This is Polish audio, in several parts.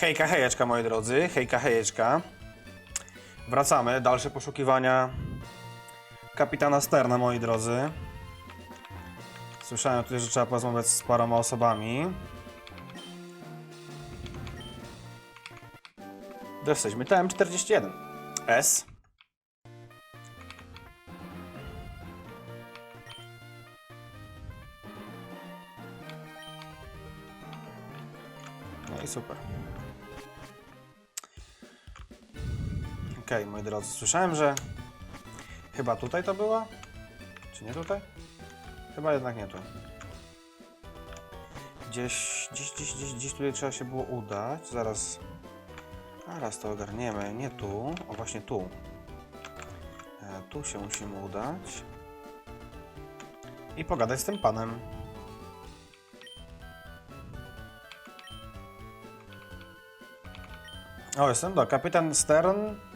Hejka, hejeczka, moi drodzy. Hejka, hejeczka. Wracamy. Dalsze poszukiwania kapitana Sterna, moi drodzy. Słyszałem tutaj, że trzeba porozmawiać z paroma osobami. Jesteśmy TM41. S. No i super. Okej, moi drodzy, słyszałem, że chyba tutaj to była? Czy nie tutaj? Chyba jednak nie tu. Gdzieś, gdzieś, gdzieś, gdzieś, gdzieś tutaj trzeba się było udać. Zaraz, zaraz to ogarniemy. Nie tu, o właśnie tu. E, tu się musimy udać. I pogadać z tym panem. O, jestem do. Kapitan Stern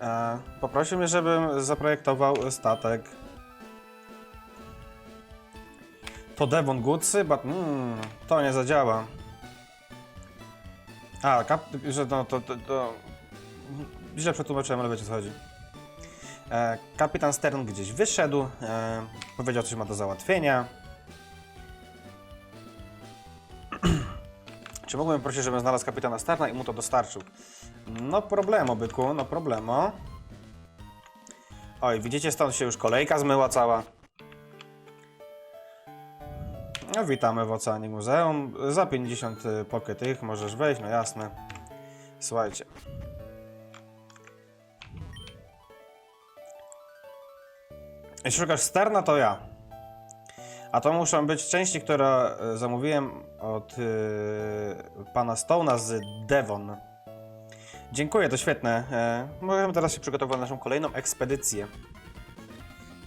e, poprosił mnie, żebym zaprojektował statek. To Devon Goodsy, but mm, to nie zadziała. A, kap, że no, to, to, to... Źle przetłumaczyłem, ale wiecie co chodzi. E, kapitan Stern gdzieś wyszedł, e, powiedział, coś ma do załatwienia. Czy mógłbym prosić, żebym znalazł kapitana Sterna i mu to dostarczył? No problemo, byku, no problemo. Oj, widzicie, stąd się już kolejka zmyła cała. No, witamy w Oceanic Muzeum. Za 50 poketych możesz wejść, no jasne. Słuchajcie. Jeśli szukasz Sterna, to ja. A to muszą być części, które e, zamówiłem od e, pana Stone'a z Devon. Dziękuję, to świetne. E, możemy teraz się przygotować na naszą kolejną ekspedycję.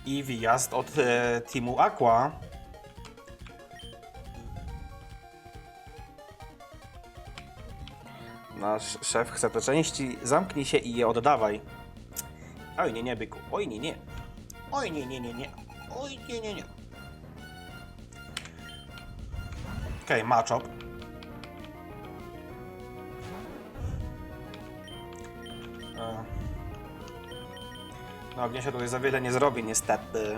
I wyjazd od e, teamu Aqua. Nasz szef chce te części, zamknij się i je oddawaj. Oj nie, nie, byku. Oj nie, nie. Oj nie, nie, nie, nie. Oj nie, nie, nie. Okej, okay, matchup. E. No, ognia się tutaj za wiele nie zrobi, niestety.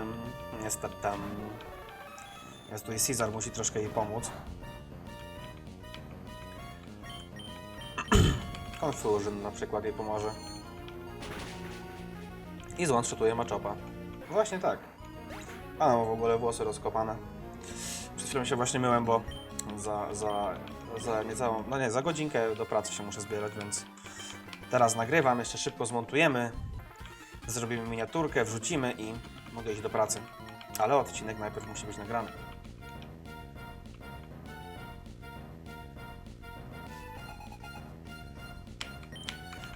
Niestety. Jest tutaj Caesar, musi troszkę jej pomóc. Confusion na przykład jej pomoże. I złączutuje maczopa. Właśnie tak. A no, w ogóle włosy rozkopane. Przed chwilą się właśnie myłem, bo za, za, za niecałą, no nie, za godzinkę do pracy się muszę zbierać, więc teraz nagrywam, jeszcze szybko zmontujemy, zrobimy miniaturkę, wrzucimy i mogę iść do pracy. Ale odcinek najpierw musi być nagrany.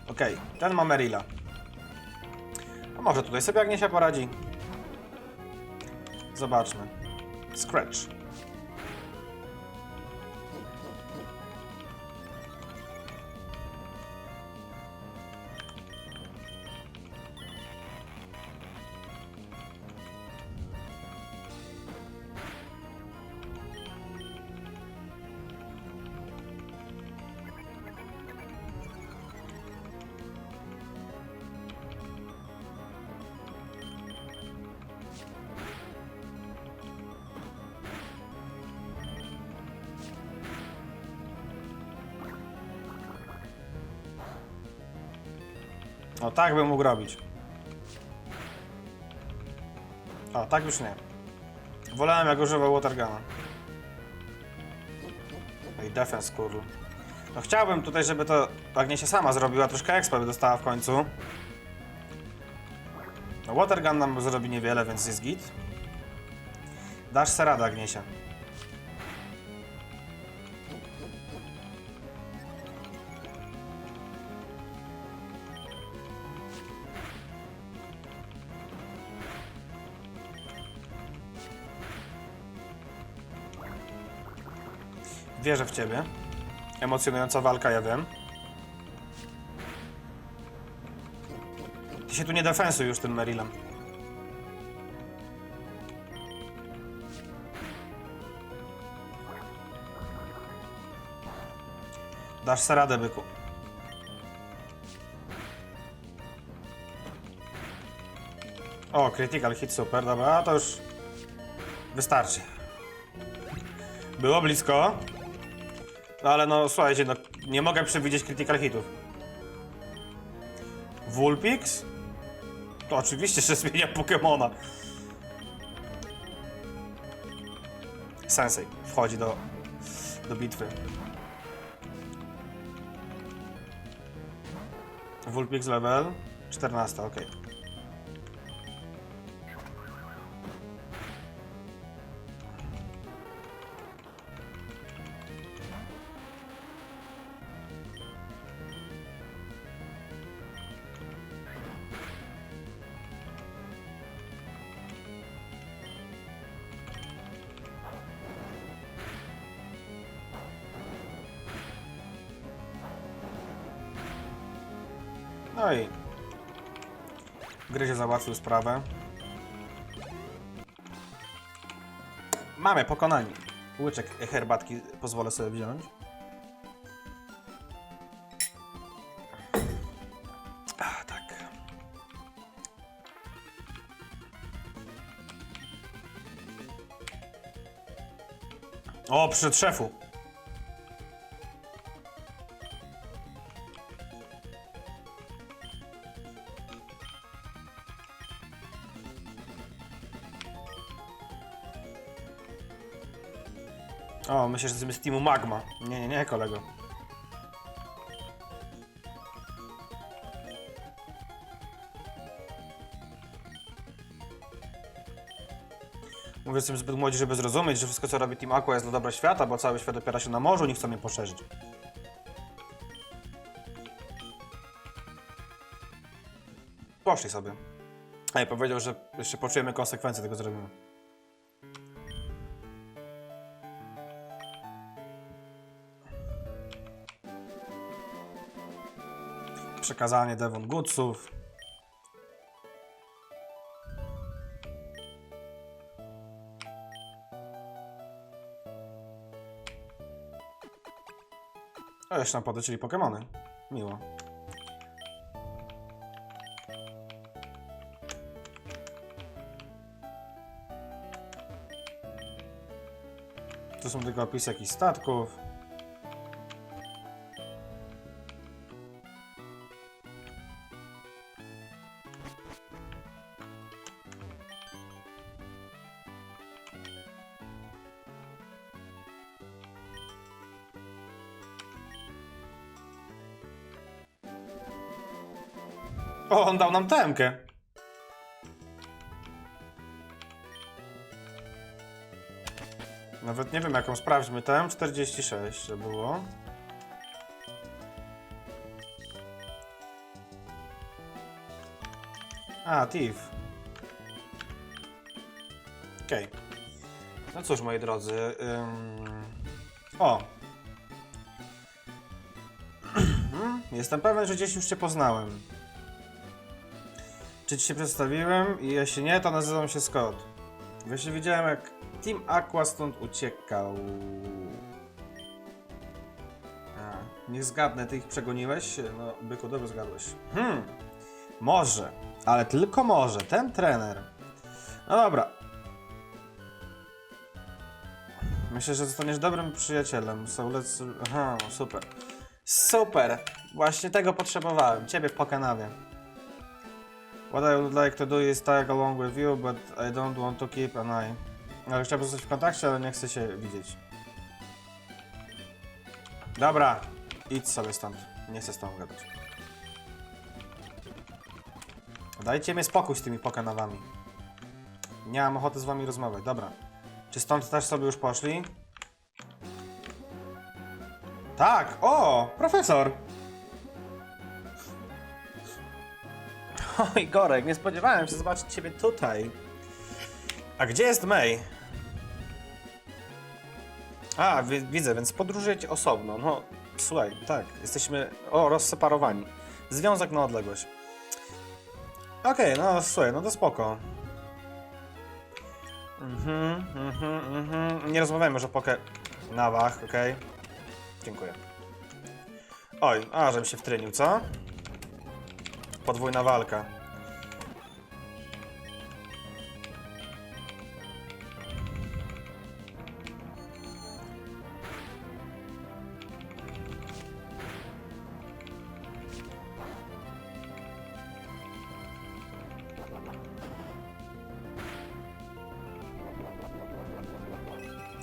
Okej, ten ma Merila. A może tutaj sobie Agniesia poradzi? Zobaczmy. Scratch. O, tak bym mógł robić. O, tak już nie. Wolałem jak używał Watergana. No i defense, kurwa. No chciałbym tutaj, żeby to Agniesia sama zrobiła, troszkę expa by dostała w końcu. No Watergun nam zrobi niewiele, więc jest git. Dasz se radę, Agniesia. Wierzę w ciebie. Emocjonująca walka, ja wiem. Ty się tu nie defensuj już tym Merilem. Dasz se radę, byku. O, critical hit, super, dobra, to już wystarczy. Było blisko. No ale no, słuchajcie, no, nie mogę przewidzieć critical hitów. Vulpix? To oczywiście, że zmienia Pokemona. Sensei wchodzi do, do bitwy. Vulpix level 14, ok. No i Gryzie załatwił sprawę. Mamy pokonani. Łyczek herbatki pozwolę sobie wziąć. A, tak. O, przed szefu. Myślę, że jesteśmy z teamu Magma. Nie, nie, nie, kolego. Mówię, jestem zbyt młodzi, żeby zrozumieć, że wszystko, co robi Team Aqua jest dla dobra świata, bo cały świat opiera się na morzu, nie chcą mnie poszerzyć. Poszli sobie. A ja powiedział, że jeszcze poczujemy konsekwencje tego, co Przekazanie Devon Goodsów. A jeszcze nam podlecieli Pokemony. Miło. Tu są tylko opisy jakichś statków. On dał nam temkę. Nawet nie wiem jaką sprawdźmy. TM46 to było. A, Thief. Okej. No cóż, moi drodzy. Ym... O! Jestem pewien, że gdzieś już Cię poznałem. Czy Ci się przedstawiłem? I jeśli nie, to nazywam się Scott. Właśnie widziałem, jak Team Aqua stąd uciekał. A, niech zgadnę, Ty ich przegoniłeś? No, byku, dobrze zgadłeś. Hmm, może, ale tylko może, ten trener. No dobra. Myślę, że zostaniesz dobrym przyjacielem. So let's... Aha, super. Super! Właśnie tego potrzebowałem. Ciebie w Pokanawie. What I would like to do is tag along with you, but I don't want to keep an eye. Ale chciałbym zostać w kontakcie, ale nie chcę się widzieć. Dobra, idź sobie stąd. Nie chcę z tobą gadać. Dajcie mi spokój z tymi pokanawami. Nie mam ochoty z wami rozmawiać. Dobra. Czy stąd też sobie już poszli? Tak! O! Profesor! Oj, Gorek, nie spodziewałem się zobaczyć ciebie tutaj. A gdzie jest May? A, wi- widzę, więc podróżujecie osobno. No, słuchaj, tak, jesteśmy o, rozseparowani. Związek na odległość. Okej, no słuchaj, no to spoko. Mhm, mhm, mhm. Nie rozmawiajmy już o poke... nawach, okej? Dziękuję. Oj, a, żebym się wtrynił, co? Podwójna walka.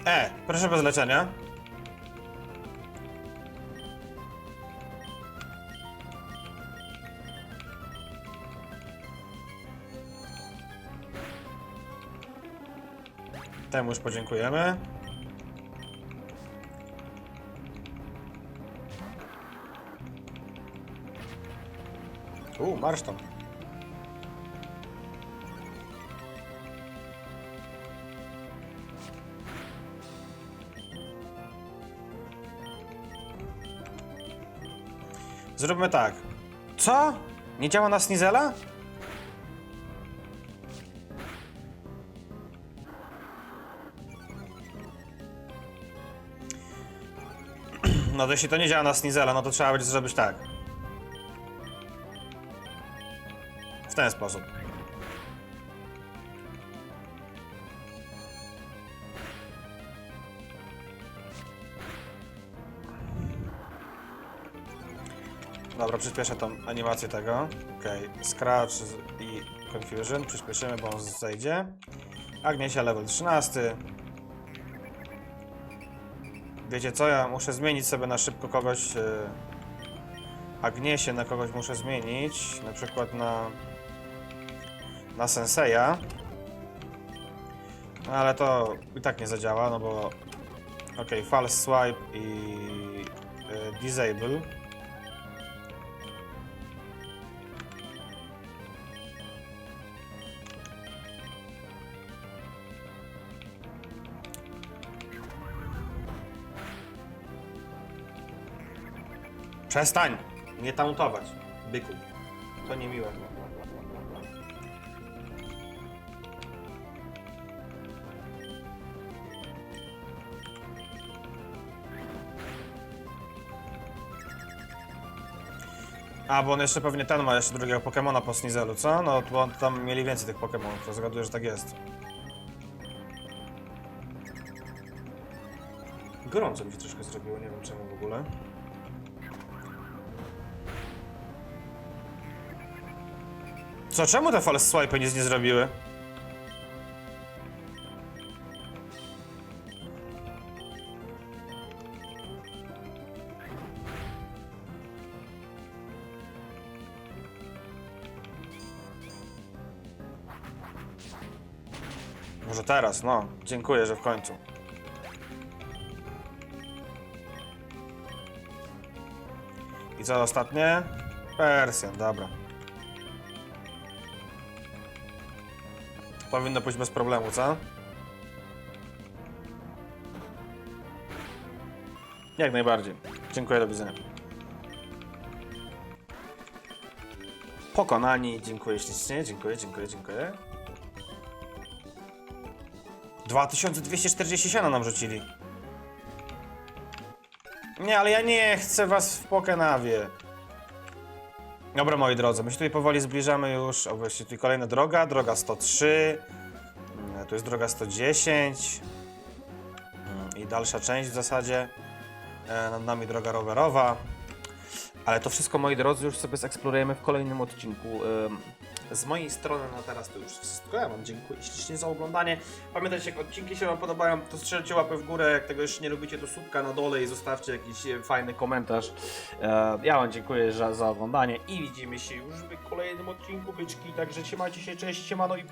E, proszę bez leczenia. Temu już podziękujemy. U, marsz tam. Zróbmy tak. Co? Nie działa na Snizela? No to jeśli to nie działa na Snizela, no to trzeba będzie zrobić tak. W ten sposób. Dobra, przyspieszę tą animację tego. Okej, Scratch i Confusion. Przyspieszymy, bo on zejdzie. Agniesia level 13. Wiecie co, ja muszę zmienić sobie na szybko kogoś... Yy, Agniesię na kogoś muszę zmienić. Na przykład na... Na Senseja. No ale to i tak nie zadziała, no bo... Okej, false swipe i... Yy, disable. Przestań! Nie tauntować, byku. To niemiłe. A, bo on jeszcze pewnie ten ma jeszcze drugiego Pokemona po Snizelu, co? No, bo tam mieli więcej tych Pokemonów, to zgaduję, że tak jest. Gorąco mi się troszkę zrobiło, nie wiem czemu w ogóle. Co, czemu te false swipe nic nie zrobiły? Może teraz, no. Dziękuję, że w końcu. I co ostatnie? Persjan, dobra. Powinno pójść bez problemu, co? Jak najbardziej. Dziękuję, do widzenia. Pokonani, dziękuję ślicznie, dziękuję, dziękuję, dziękuję. 2240 siana nam rzucili. Nie, ale ja nie chcę was w Pokenawie. Dobra, moi drodzy, my się tutaj powoli zbliżamy już. O, właśnie tutaj kolejna droga, droga 103. Mm, Tu jest droga 110. Mm, I dalsza część w zasadzie. E, Nad nami droga rowerowa. Ale to wszystko, moi drodzy, już sobie zeksplorujemy w kolejnym odcinku. Z mojej strony na teraz to już wszystko. Ja Wam dziękuję ślicznie za oglądanie. Pamiętajcie, jak odcinki się Wam podobają, to strzelcie łapę w górę. Jak tego jeszcze nie lubicie, to słupka na dole i zostawcie jakiś e, fajny komentarz. E, Ja Wam dziękuję za, za oglądanie i widzimy się już w kolejnym odcinku byczki. Także trzymajcie się, cześć, siemano i